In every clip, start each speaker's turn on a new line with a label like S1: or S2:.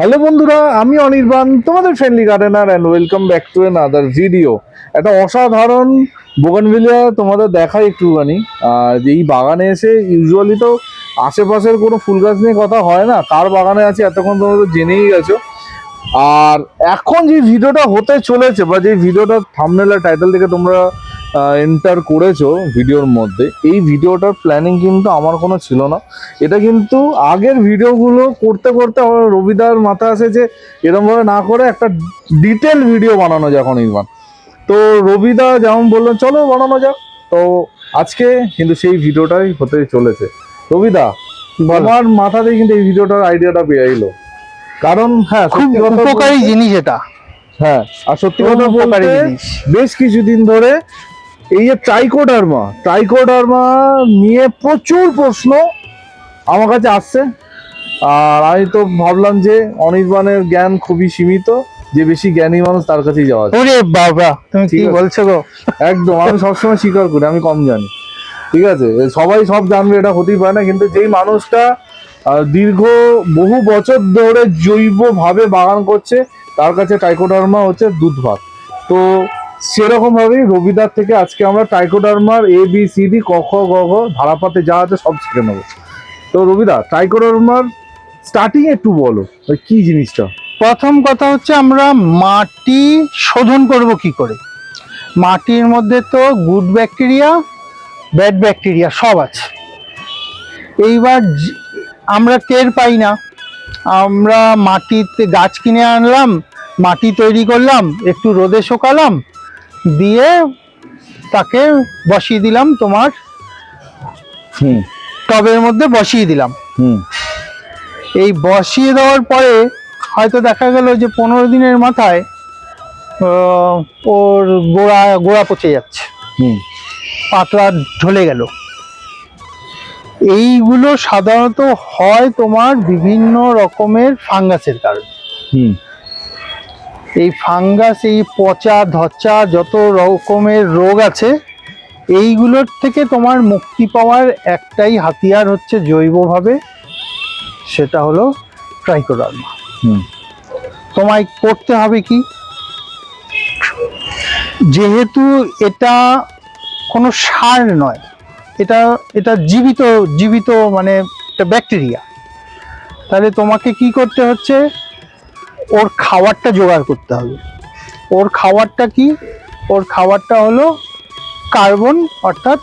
S1: Hello বন্ধুরা, আমি অনির্বাণ, তোমাদের friendly gardener and welcome back to another video একটা অসাধারণ বোগানভিলিয়া তোমাদের দেখাই একটুখানি। আর এই বাগানে এসে ইউজুয়ালি তো আশেপাশের কোনো ফুল গাছ নিয়ে কথা হয় না, কার বাগানে আছে এতক্ষণ তোমরা তো জেনেই গেছো। আর এখন যে ভিডিওটা হতে চলেছে, বা যে ভিডিওটা থামনেল টাইটেল থেকে তোমরা এন্টার করেছ ভিডিওর মধ্যে এই ভিডিওটার প্ল্যানিং কিন্তু আমার কোনো ছিল না। এটা কিন্তু আগের ভিডিওগুলো করতে করতে আমার রবিদার মাথায় আসে যে এরকম ভাবে না করে একটা ডিটেল ভিডিও বানানো যাক অনির্বাণ তো রবিদা যেমন বললেন চলো বানানো যাক। তো আজকে কিন্তু সেই ভিডিওটাই হতে চলেছে। রবিদা আমার মাথাতেই কিন্তু এই ভিডিওটার আইডিয়াটা পেয়ে এলো। কারণ হ্যাঁ
S2: খুব উপকারী জিনিস এটা।
S1: হ্যাঁ আর সত্যি কথা বলতে বেশ কিছুদিন ধরে এই যে ট্রাইকোডার্মা ট্রাইকোডার্মা নিয়ে প্রচুর প্রশ্ন আমার কাছে আসছে। আর আমি তো ভাবলাম যে অনির্বাণের জ্ঞান খুবই সীমিত যে বেশি জ্ঞানী মানুষ তার কাছেই যাওয়া
S2: ওরে বাবা তুমি কি বলছো গো?
S1: একদম আমি সবসময় স্বীকার করি আমি কম জানি। ঠিক আছে? সবাই সব জানবে এটা হতেই পারে না কিন্তু যেই মানুষটা দীর্ঘ বহু বছর ধরে জৈবভাবে বাগান করছে তার কাছে টাইকোডার্মা হচ্ছে দুধ ভাত। তো সেরকম ভাবেই রবিদার থেকে আজকে আমরা টাইকোডার্মার এ বি সি ডি ক, খ, গ ধারাপাতে যা আছে সব শিখে নেব। তো রবিদা টাইকোডার্মার স্টার্টিং একটু বলো কি জিনিসটা?
S2: প্রথম কথা হচ্ছে আমরা মাটি শোধন করব কি করে? মাটির মধ্যে তো গুড ব্যাকটেরিয়া, ব্যাড ব্যাকটেরিয়া সব আছে। এইবার আমরা টের পাই না। আমরা মাটিতে গাছ কিনে আনলাম, মাটি তৈরি করলাম, একটু রোদে শুকালাম দিয়ে তাকে বসিয়ে দিলাম তোমার।
S1: হুম।
S2: টবের মধ্যে বসিয়ে দিলাম।
S1: হুম।
S2: এই বসিয়ে দেওয়ার পরে হয়তো দেখা গেল যে পনেরো দিনের মাথায় ওর গোড়া গোড়া পচে যাচ্ছে।
S1: হুম।
S2: পাতলা ঢলে গেল। এইগুলো সাধারণত হয় তোমার বিভিন্ন রকমের ফাঙ্গাসের কারণে।
S1: হুম।
S2: এই ফাঙ্গাস এই পচা ধচা যত রকমের রোগ আছে এইগুলোর থেকে তোমার মুক্তি পাওয়ার একটাই হাতিয়ার হচ্ছে জৈবভাবে সেটা হলো ট্রাইকোডার্মা
S1: হুম।
S2: তোমায় করতে হবে কি? যেহেতু এটা কোনো সার নয় এটা এটা জীবিত জীবিত মানে একটা ব্যাকটেরিয়া তাহলে তোমাকে কি করতে হচ্ছে? ওর খাবারটা জোগাড় করতে হবে। ওর খাবারটা কি? ওর খাবারটা হলো কার্বন অর্থাৎ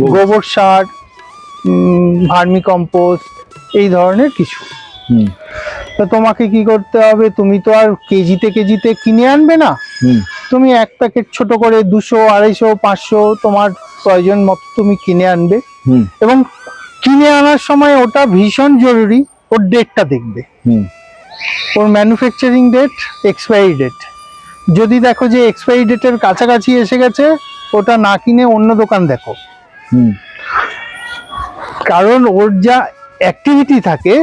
S2: গোবর। সার ভার্মি কম্পোস্ট এই ধরনের কিছু।
S1: হুম।
S2: তো তোমাকে কি করতে হবে? তুমি তো আর কেজিতে কেজিতে কিনে আনবে না।
S1: হুম।
S2: তুমি এক প্যাকেট ছোট করে দুশো আড়াইশো পাঁচশো তোমার প্রয়োজন মতো তুমি কিনে আনবে।
S1: হুম।
S2: এবং কিনে আনার সময় ওটা ভীষণ জরুরি। ওর ডেটটা দেখবে।
S1: হুম।
S2: ওর ম্যানুফ্যাকচারিং ডেট এক্সপায়ারি ডেট যদি দেখো যে এক্সপায়ারি ডেটের কাছাকাছি এসে গেছে ওটা না কিনে অন্য দোকান দেখো।
S1: হুম।
S2: কারণ ওর যা অ্যাক্টিভিটি থাকে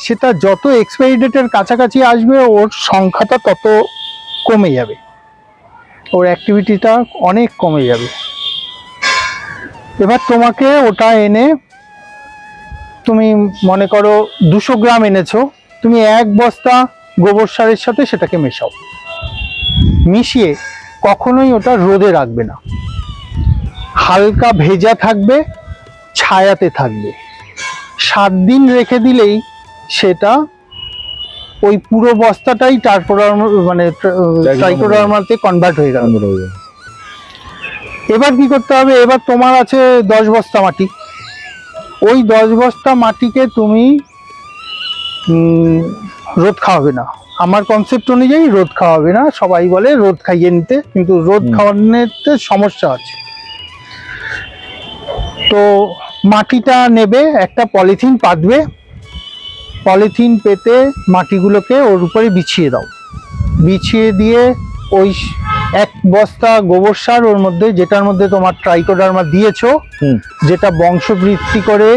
S2: সেটা যত এক্সপায়ারি ডেটের কাছাকাছি আসবে ওর সংখ্যাটা তত কমে যাবে। ওর অ্যাক্টিভিটিটা অনেক কমে যাবে। এবার তোমাকে ওটা এনে তুমি মনে করো দুশো গ্রাম এনেছো। তুমি এক বস্তা গোবর সারের সাথে সেটাকে মেশাও। মিশিয়ে কখনোই ওটা রোদে রাখবে না। হালকা ভেজা থাকবে ছায়াতে থাকবে। সাত দিন রেখে দিলেই সেটা ওই পুরো বস্তাটাই টার্পোডার্মা মানে ট্রাইকোডার্মাতে কনভার্ট হয়ে গেল। এবার কি করতে হবে? এবার তোমার আছে দশ বস্তা মাটি। ওই দশ বস্তা মাটিকে তুমি রোদ খাওয়াবে না। আমার কনসেপ্ট অনুযায়ী রোদ খাওয়াবে না সবাই বলে রোদ খাইয়ে নিতে কিন্তু রোদ খাওয়ানোতে সমস্যা আছে। তো মাটিটা নেবে একটা পলিথিন পাতবে পলিথিন পেতে মাটিগুলোকে ওর উপরে বিছিয়ে দাও। বিছিয়ে দিয়ে ওই এক বস্তা গোবর সার ওর মধ্যে যেটার মধ্যে তোমার ট্রাইকোডার্মা দিয়েছ যেটা বংশবৃদ্ধি করে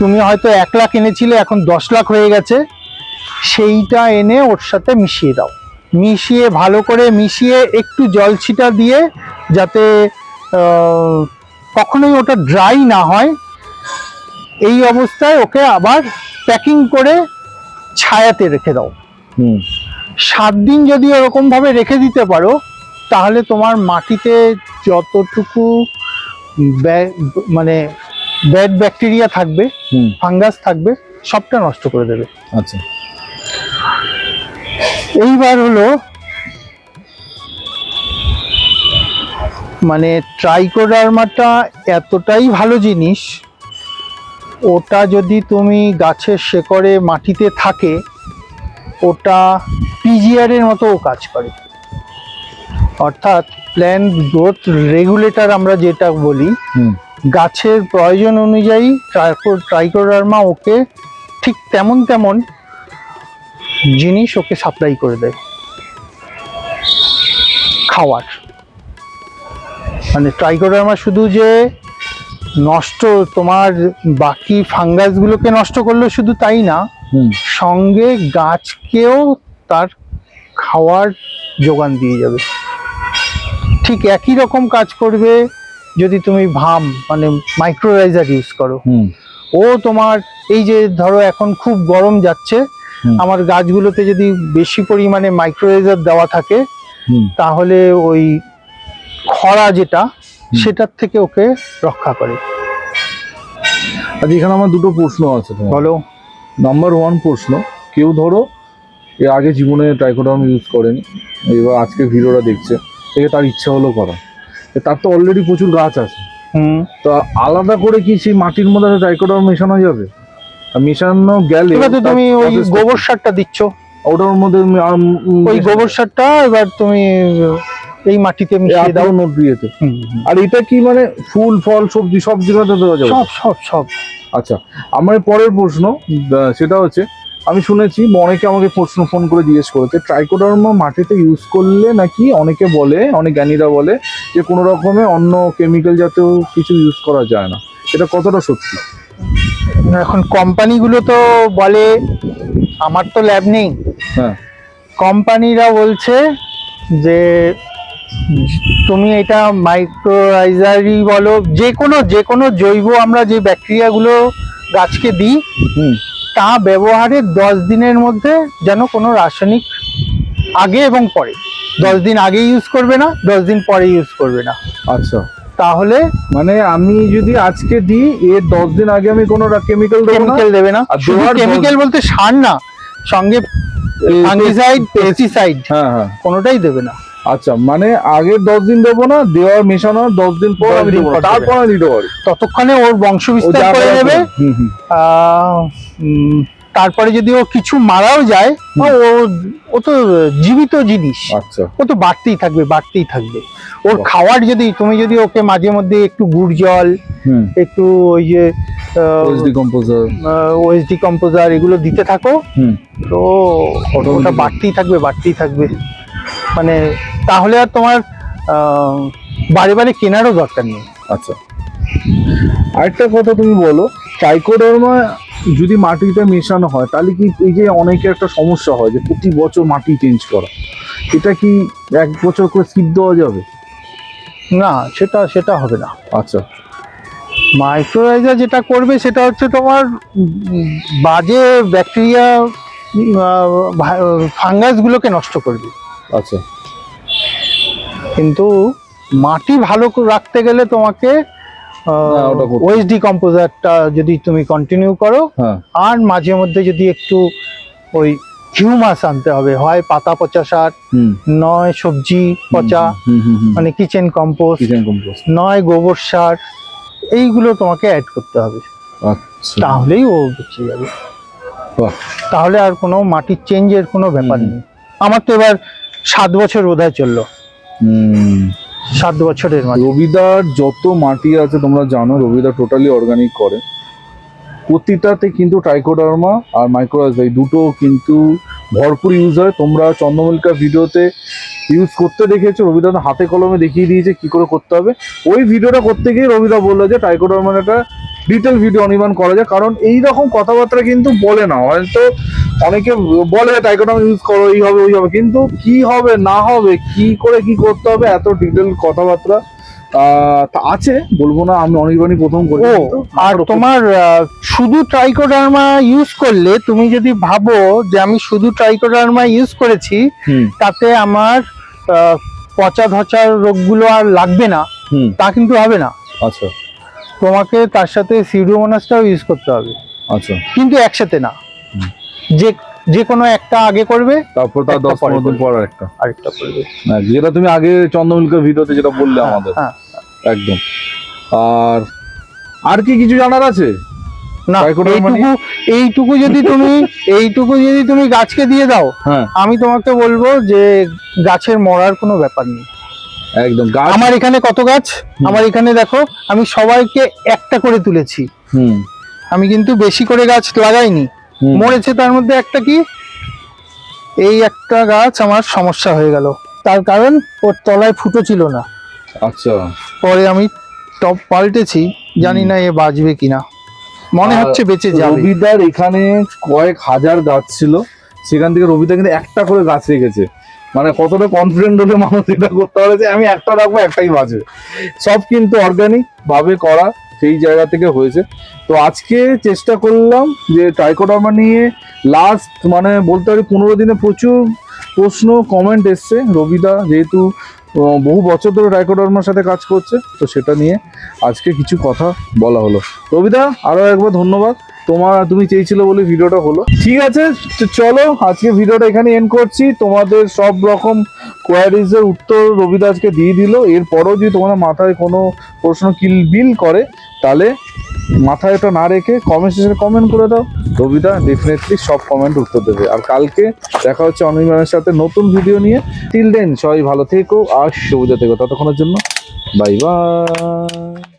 S2: তুমি হয়তো এক লাখ এনেছিলে এখন দশ লাখ হয়ে গেছে। সেইটা এনে ওর সাথে মিশিয়ে দাও। মিশিয়ে ভালো করে মিশিয়ে একটু জল ছিটা দিয়ে যাতে কখনোই ওটা ড্রাই না হয়। এই অবস্থায় ওকে আবার প্যাকিং করে ছায়াতে রেখে দাও।
S1: হুম।
S2: সাত দিন যদি ওরকম ভাবে রেখে দিতে পারো তাহলে তোমার মাটিতে যতটুকু মানে ব্যাড ব্যাকটেরিয়া থাকবে ফাঙ্গাস থাকবে সবটা নষ্ট করে দেবে।
S1: আচ্ছা।
S2: এইবার হলো মানে ট্রাইকোডার্মাটা এতটাই ভালো জিনিস ওটা যদি তুমি গাছের শেকড়ে মাটিতে থাকে ওটা পিজিআর এর মতো কাজ করে। অর্থাৎ প্ল্যান্ট গ্রোথ রেগুলেটর আমরা যেটা বলি
S1: হুম।
S2: গাছের প্রয়োজন অনুযায়ী ট্রাইকো ট্রাইকোডার্মা ওকে ঠিক তেমন তেমন জিনিস ওকে সাপ্লাই করে দেয়। খাওয়ার। মানে ট্রাইকোডার্মা শুধু যে নষ্ট তোমার বাকি ফাঙ্গাসগুলোকে নষ্ট করল শুধু তাই না সঙ্গে গাছকেও তার খাওয়ার যোগান দিয়ে যাবে। ঠিক একই রকম কাজ করবে যদি তুমি ভাম মানে মাইক্রোরাইজার ইউজ করো ও তোমার এই যে ধরো এখন খুব গরম যাচ্ছে আমার গাছগুলোতে যদি বেশি পরিমাণে মাইক্রোরাইজার দেওয়া থাকে তাহলে ওই খরা যেটা সেটার থেকে ওকে রক্ষা করে।
S1: আচ্ছা এখানে আমার দুটো প্রশ্ন আছে
S2: বলো।
S1: নাম্বার ওয়ান প্রশ্ন কেউ ধরো এর আগে জীবনে ট্রাইকোডার্ম ইউজ করেনি এবার আজকে ভিডিওটা দেখছে থেকে তার ইচ্ছা হলো করা। তার তো অলরেডি প্রচুর গাছ আছে।
S2: হুম।
S1: তো আলাদা করে কি সেই মাটির মধ্যে ট্রাইকোডার্ম মেশানো যাবে? মেশানো গেলে
S2: তুমি ওই গোবর সারটা দিচ্ছ।
S1: ওটার মধ্যে
S2: ওই গোবর সারটা এবার তুমি এই মাটিতে মিশিয়ে দাও।
S1: নোট দিয়েতে। আর এটা কি মানে ফুল ফল সবজি সব জায়গাতে দেওয়া যাবে?
S2: সব সব সব।
S1: আচ্ছা আমার পরের প্রশ্ন সেটা হচ্ছে আমি শুনেছি অনেকে আমাকে প্রশ্ন ফোন করে জিজ্ঞেস করেছে ট্রাইকোডার্মা মাটিতে ইউজ করলে নাকি অনেকে বলে অনেক জ্ঞানীরা বলে যে কোনো রকমে অন্য কেমিক্যাল জাতীয় কিছু ইউজ করা যায় না। এটা কতটা সত্যি?
S2: এখন কোম্পানিগুলো তো বলে আমার তো ল্যাব নেই।
S1: হ্যাঁ।
S2: কোম্পানিরা বলছে যে তুমি এটা মাইক্রোরাইজারই বলো যে কোনো যে কোনো জৈব আমরা যে ব্যাকটেরিয়াগুলো গাছকে দিই
S1: হুম।
S2: তা ব্যবহারের দশ দিনের মধ্যে যেন কোনো রাসায়নিক আগে এবং পরে। দশ দিন আগে ইউজ করবে না দশ দিন পরে ইউজ করবে না।
S1: আচ্ছা।
S2: তাহলে
S1: মানে আমি যদি আজকে দিই এর দশ দিন আগে আমি কোনো কেমিক্যাল
S2: কেমিক্যাল দেবে না? কেমিক্যাল বলতে সার না সঙ্গে ফাঙ্গিসাইড পেস্টিসাইড
S1: হ্যাঁ হ্যাঁ।
S2: কোনোটাই দেবে না।
S1: আচ্ছা মানে আগে দশ দিন দেবো না দেওয়ার মেশানোর দশ দিন পর আমি দেবো। তারপর আমি দিতে পারি।
S2: ততক্ষণে ওর বংশ বিস্তার করে নেবে। তারপরে যদি ও কিছু মারাও যায় ও ও তো জীবিত জিনিস।
S1: আচ্ছা।
S2: ও তো বাড়তেই থাকবে বাড়তেই থাকবে। ওর। খাওয়ার যদি তুমি যদি ওকে মাঝে মধ্যে একটু গুড় জল একটু ওই যে
S1: ওএসডি কম্পোজার
S2: এগুলো দিতে থাকো
S1: হুম।
S2: তো. ওটা বাড়তেই থাকবে বাড়তেই থাকবে। মানে তাহলে আর তোমার বারে বারে কেনারও দরকার নেই।
S1: আচ্ছা। আরেকটা কথা তুমি বলো ট্রাইকোডার্মা যদি মাটিতে মেশানো হয় তাহলে কি এই যে অনেকে একটা সমস্যা হয় যে প্রতি বছর মাটি চেঞ্জ করা এটা কি এক বছর করে স্কিপ দেওয়া যাবে?
S2: না সেটা সেটা হবে না।
S1: আচ্ছা।
S2: মাইক্রোরাইজার যেটা করবে সেটা হচ্ছে তোমার বাজে ব্যাকটেরিয়া ফাঙ্গাসগুলোকে নষ্ট করবে
S1: আচ্ছা।
S2: কিন্তু মাটি ভালো করে রাখতে গেলে তোমাকে
S1: হবে।
S2: কম্পোজারটা যদি তুমি কন্টিনিউ করো
S1: হ্যাঁ।
S2: আর মাঝে মধ্যে যদি একটু ওই হিউমাস আনতে হবে হয় পাতা পচা সার নয় সবজি পচা মানে কিচেন কম্পোস্ট নয় গোবর সার এইগুলো তোমাকে অ্যাড করতে হবে।
S1: আচ্ছা।
S2: তাহলেই ও বেঁচে যাবে। তাহলে আর কোনো মাটির চেঞ্জের কোনো ব্যাপার নেই। আমার তো এবার সাত বছর বোধহয় চলল। সাত বছরের
S1: রবিদার যত মাটি আছে তোমরা জানো রবিদা টোটালি অর্গানিক করে। প্রতিটাতে কিন্তু ট্রাইকোডার্মা আর এই দুটো কিন্তু ভরপুর ইউজ হয়। তোমরা চন্দ্রমল্লিকা ভিডিওতে ইউজ করতে দেখেছ রবিদা হাতে কলমে দেখিয়ে দিয়েছে কি করে করতে হবে। ওই ভিডিওটা করতে গিয়ে রবিদা বলল যে ট্রাইকোডার্মার একটা ডিটেল ভিডিও অনির্মাণ করা যায়। কারণ এই রকম কথাবার্তা কিন্তু বলে না। হয়তো অনেকে বলে টাইকোডার্মা ইউজ করো এই হবে ওই হবে। কিন্তু কি হবে না হবে কি করে কি করতে হবে এত ডিটেল কথাবার্তা আছে বলব না আমি অনির্বাণই প্রথম করি।
S2: আর তোমার শুধু ট্রাইকোডার্মা ইউজ করলে তুমি যদি ভাবো যে আমি শুধু ট্রাইকোডার্মা ইউজ করেছি তাতে আমার পচা ধচার রোগগুলো আর লাগবে না তা কিন্তু হবে না।
S1: আচ্ছা।
S2: তোমাকে তার সাথে সিউডোমোনাসটাও ইউজ করতে হবে।
S1: আচ্ছা।
S2: কিন্তু একসাথে না। যে যে কোনো একটা আগে করবে
S1: তারপর তার দশ পনেরো দিন পর একটা
S2: আরেকটা করবে।
S1: না, যেটা তুমি আগে চন্দ্রমিলকের ভিডিওতে যেটা বললে আমাদের।
S2: হ্যাঁ।
S1: একদম। আর আর কি কিছু জানার আছে?
S2: না এইটুকু এইটুকু যদি তুমি এইটুকু যদি তুমি গাছকে দিয়ে দাও
S1: হ্যাঁ।
S2: আমি তোমাকে বলব যে গাছের মরার কোনো ব্যাপার নেই।
S1: একদম গাছ
S2: আমার এখানে কত গাছ? আমার এখানে দেখো আমি সবাইকে একটা করে তুলেছি।
S1: হুম।
S2: আমি কিন্তু বেশি করে গাছ লাগাইনি। মরেছে তার মধ্যে একটা কি? এই একটা গাছ আমার সমস্যা হয়ে গেল। তার কারণ ওর তলায় ফুটো ছিল না।
S1: আচ্ছা।
S2: পরে আমি টপ পাল্টেছি জানি না এ বাঁচবে কিনা। মনে হচ্ছে বেঁচে যাবে।
S1: রবিদার এখানে কয়েক হাজার গাছ ছিল। সেখান থেকে রবিদা কিন্তু একটা করে গাছ রেখেছে। মানে কতটা কনফিডেন্ট হলে মানুষ এটা করতে পারে যে আমি একটা রাখব, একটাই বাঁচবে সব কিন্তু অর্গানিক ভাবে করা সেই জায়গা থেকে হয়েছে। তো আজকে চেষ্টা করলাম যে ট্রাইকোডার্মা নিয়ে লাস্ট মানে বলতে পারি পনেরো দিনে প্রচুর প্রশ্ন কমেন্ট এসছে। রবিদা যেহেতু বহু বছর ধরে ট্রাইকোডার্মার সাথে কাজ করছে, তো সেটা নিয়ে আজকে কিছু কথা বলা হলো। রবিদা আরও একবার ধন্যবাদ। তোমার তুমি চেয়েছিলে বলে ভিডিওটা হলো। ঠিক আছে চলো, আজকে ভিডিওটা এখানে এন্ড করছি। তোমাদের সব রকম কোয়ারিজ এর উত্তর রবিদাসকে দিয়ে দিল। এরপরও যদি তোমার মাথায় কোনো প্রশ্ন কিল বিল করে, তাহলে মাথায় ওটা না রেখে কমেন্ট সেকশনে কমেন্ট করে দাও। রবিদা ডেফিনেটলি সব কমেন্ট উত্তর দেবে। আর কালকে দেখা হচ্ছে অনির্বাণের সাথে নতুন ভিডিও নিয়ে। টিল দেন সবাই ভালো থেকো আর সবুজা থেকো ততক্ষণের জন্য বাই বাই